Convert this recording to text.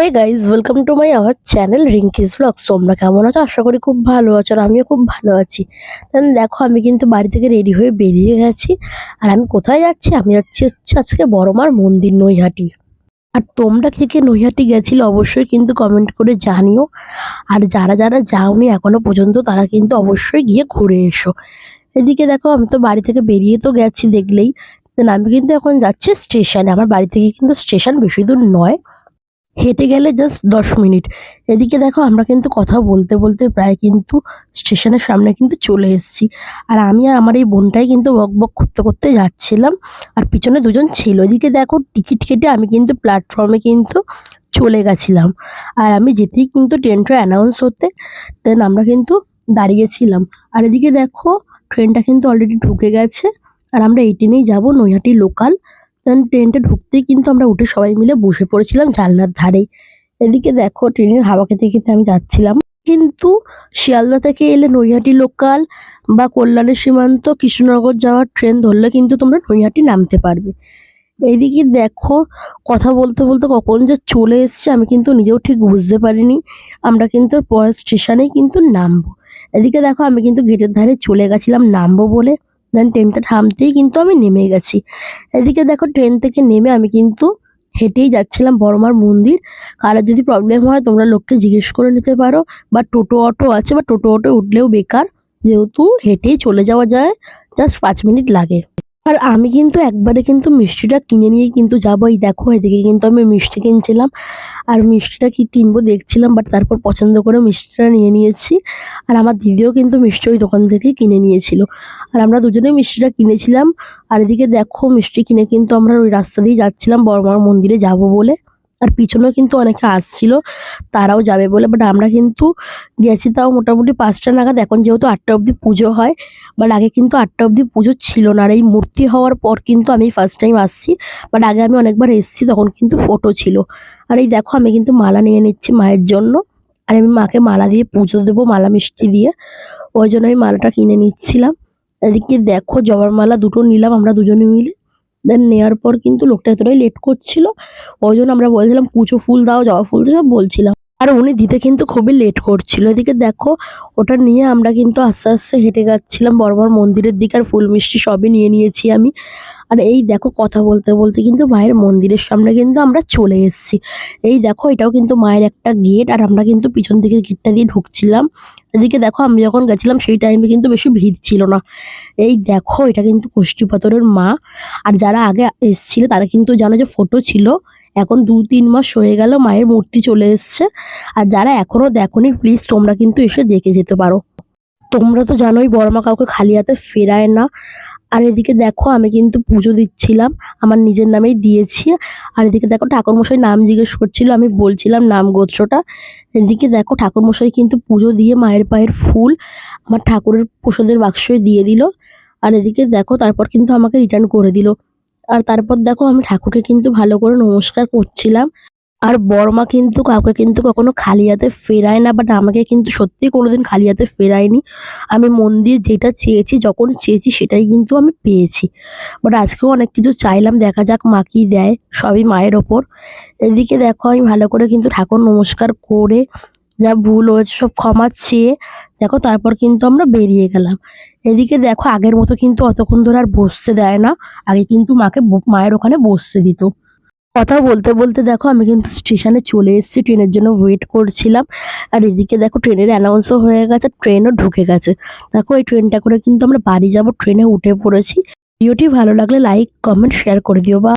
Hey guys welcome to my our channel Rinki's blogs তোমরা কেমন আছো? আশা করি খুব ভালো আছো আর আমিও খুব ভালো আছি। দেন দেখো, আমি কিন্তু বাড়ি থেকে রেডি হয়ে বেরিয়ে গেছি। আর আমি কোথায় যাচ্ছি? আমি যাচ্ছি হচ্ছে আজকে বড়মার মন্দির, নৈহাটি। আর তোমরা কে কে নৈহাটি গেছিলে অবশ্যই কিন্তু কমেন্ট করে জানিও। আর যারা যারা যাওনি এখনও পর্যন্ত, তারা কিন্তু অবশ্যই গিয়ে ঘুরে এসো। এদিকে দেখো, আমি তো বাড়ি থেকে বেরিয়ে তো গেছি দেখলেই। আমি কিন্তু এখন যাচ্ছি স্টেশনে আমার বাড়ি থেকে কিন্তু স্টেশন বেশি দূর নয়। হেঁটে গেলে জাস্ট দশ মিনিট। এদিকে দেখো আমরা কিন্তু কথা বলতে বলতে প্রায় কিন্তু স্টেশনের সামনে কিন্তু চলে এসেছি। আর আমি আর আমার এই বোনটাই কিন্তু বক বক করতে করতে যাচ্ছিলাম আর পিছনে দুজন ছিল। এদিকে দেখো টিকিট কেটে আমি কিন্তু প্ল্যাটফর্মে কিন্তু চলে গেছিলাম। আর আমি যেতেই কিন্তু ট্রেনটা অ্যানাউন্স হতে দেন আমরা কিন্তু দাঁড়িয়েছিলাম। আর এদিকে দেখো ট্রেনটা কিন্তু অলরেডি ঢুকে গেছে। আর আমরা এই ট্রেনেই যাব নৈহাটি লোকাল ট্রেনটা ঢুকতেই কিন্তু আমরা উঠে সবাই মিলে বসে পড়েছিলাম জানলার ধারেই এদিকে দেখো ট্রেনের হাওয়া খেতে খেতে আমি যাচ্ছিলাম। কিন্তু শিয়ালদা থেকে এলে নৈহাটি লোকাল বা কল্যাণী সীমান্ত, কৃষ্ণনগর যাওয়ার ট্রেন ধরলে কিন্তু তোমরা নৈহাটি নামতে পারবে। এইদিকে দেখো, কথা বলতে বলতে কখন যে চলে এসছে আমি কিন্তু নিজেও ঠিক বুঝতে পারিনি। আমরা কিন্তু পরের স্টেশনেই কিন্তু নামবো। এদিকে দেখো আমি কিন্তু গেটের ধারে চলে গেছিলাম নামবো বলে। দেন ট্রেনটা থামতেই কিন্তু আমি নেমে গেছি। এদিকে দেখো ট্রেন থেকে নেমে আমি কিন্তু হেঁটেই যাচ্ছিলাম বড়মার মন্দির। কারোর যদি প্রবলেম হয় তোমরা লোককে জিজ্ঞেস করে নিতে পারো। বা টোটো অটো আছে বা টোটো অটো উঠলেও বেকার। যেহেতু হেঁটেই চলে যাওয়া যায় জাস্ট পাঁচ মিনিট লাগে। আর আমি কিন্তু একবারে কিন্তু মিষ্টিটা কিনে নিয়ে কিন্তু যাব। এই দেখো, এদিকে কিন্তু আমি মিষ্টি কিনছিলাম। আর মিষ্টিটা কি কিনবো দেখছিলাম বাট তারপর পছন্দ করে মিষ্টিটা নিয়ে নিয়েছি। আর আমার দিদিও কিন্তু মিষ্টি ওই দোকান থেকে কিনে নিয়েছিল। আর আমরা দুজনে মিষ্টিটা কিনেছিলাম। আর এদিকে দেখো, মিষ্টি কিনে কিন্তু আমরা ওই রাস্তা দিয়ে যাচ্ছিলাম বড়মার মন্দিরে যাব বলে। আর পিছনেও কিন্তু অনেকে আসছিল, তারাও যাবে বলে বাট আমরা কিন্তু গেছি তাও মোটামুটি পাঁচটা নাগাদ। এখন যেহেতু আটটা অবধি পুজো হয় বাট আগে কিন্তু আটটা অবধি পুজো ছিল না। আর এই মূর্তি হওয়ার পর কিন্তু আমি ফার্স্ট টাইম আসছি বাট আগে আমি অনেকবার এসেছি, তখন কিন্তু ফটো ছিল। আর এই দেখো, আমি কিন্তু মালা নিয়ে নিচ্ছি মায়ের জন্য। আর আমি মাকে মালা দিয়ে পুজো দেবো, মালা মিষ্টি দিয়ে। ওই জন্য আমি মালাটা কিনে নিচ্ছিলাম। এদিকে দেখো, জবার মালা দুটো নিলাম, আমরা দুজনে মিলে। দেন নেওয়ার পর কিন্তু লোকটা এতটাই লেট করছিল। ওই জন্য আমরা বলছিলাম কুচো ফুল দাও, জবা ফুল দাও, সব বলছিলাম। আর উনি দিতে কিন্তু খুবই লেট করছিল। এদিকে দেখো, ওটা নিয়ে আমরা কিন্তু আস্তে আস্তে হেঁটে যাচ্ছিলাম বড়বর মন্দিরের দিকে আর ফুল মিষ্টি সবই নিয়ে নিয়েছি আমি। আর এই দেখো কথা বলতে বলতে কিন্তু মায়ের মন্দিরের সামনে কিন্তু আমরা চলে এসেছি। এই দেখো, এটাও কিন্তু মায়ের একটা গেট আর আমরা কিন্তু পিছন দিকের গেটটা দিয়ে ঢুকছিলাম। এদিকে দেখো, আমি যখন গেছিলাম, সেই টাইমে কিন্তু বেশি ভিড় ছিল না। এই দেখো, এটা কিন্তু কষ্টিপাথরের মা। আর যারা আগে এসছিল, তারা কিন্তু জানো যে ফটো ছিল। এখন দু তিন মাস হয়ে গেল মায়ের মূর্তি চলে এসছে। আর যারা এখনও দেখোনি প্লিজ তোমরা কিন্তু এসে দেখে যেতে পারো। তোমরা তো জানোই বড়মা কাউকে খালি হাতে ফেরায় না। আর এদিকে দেখো, আমি কিন্তু পুজো দিচ্ছিলাম, আমার নিজের নামেই দিয়েছি। আর এদিকে দেখো, ঠাকুরমশাই নাম জিজ্ঞেস করছিল, আমি বলছিলাম নাম গোত্রটা। এদিকে দেখো, ঠাকুরমশাই কিন্তু পুজো দিয়ে মায়ের পায়ের ফুল, আমার ঠাকুরের প্রসাদের বাক্সে দিয়ে দিল। আর এদিকে দেখো, তারপর কিন্তু আমাকে রিটার্ন করে দিল। আর তারপর দেখো আমি ঠাকুরকে কিন্তু ভালো করে নমস্কার করছিলাম। আর বড়মা কিন্তু কাউকে কিন্তু কখনো খালি হাতে ফেরায় না বাট আমাকে কিন্তু সত্যি কোনোদিন খালি হাতে ফেরায়নি। আমি মন দিয়ে যেটা চেয়েছি, যখন চেয়েছি সেটাই কিন্তু আমি পেয়েছি। বাট আজকেও অনেক কিছু চাইলাম, দেখা যাক মা কি দেয়, সবই মায়ের ওপর। এদিকে দেখো আমি ভালো করে কিন্তু ঠাকুর নমস্কার করে যা ভুল হয়েছে সব ক্ষমা চেয়ে, দেখো তারপর কিন্তু আমরা বেরিয়ে গেলাম। এদিকে দেখো আগের মতো কিন্তু অতক্ষণ ধরে আর বসতে দেয় না। আগে কিন্তু মাকে মায়ের ওখানে বসতে দিত। কথা বলতে বলতে দেখো আমি কিন্তু স্টেশনে চলে এসেছি, ট্রেনের জন্য ওয়েট করছিলাম। আর এদিকে দেখো ট্রেনের অ্যানাউন্সও হয়ে গেছে ট্রেনও ঢুকে গেছে। দেখো এই ট্রেনটা করে কিন্তু আমরা বাড়ি যাব ট্রেনে উঠে পড়েছি। ভিডিওটি ভালো লাগলে লাইক কমেন্ট শেয়ার করে দিও বা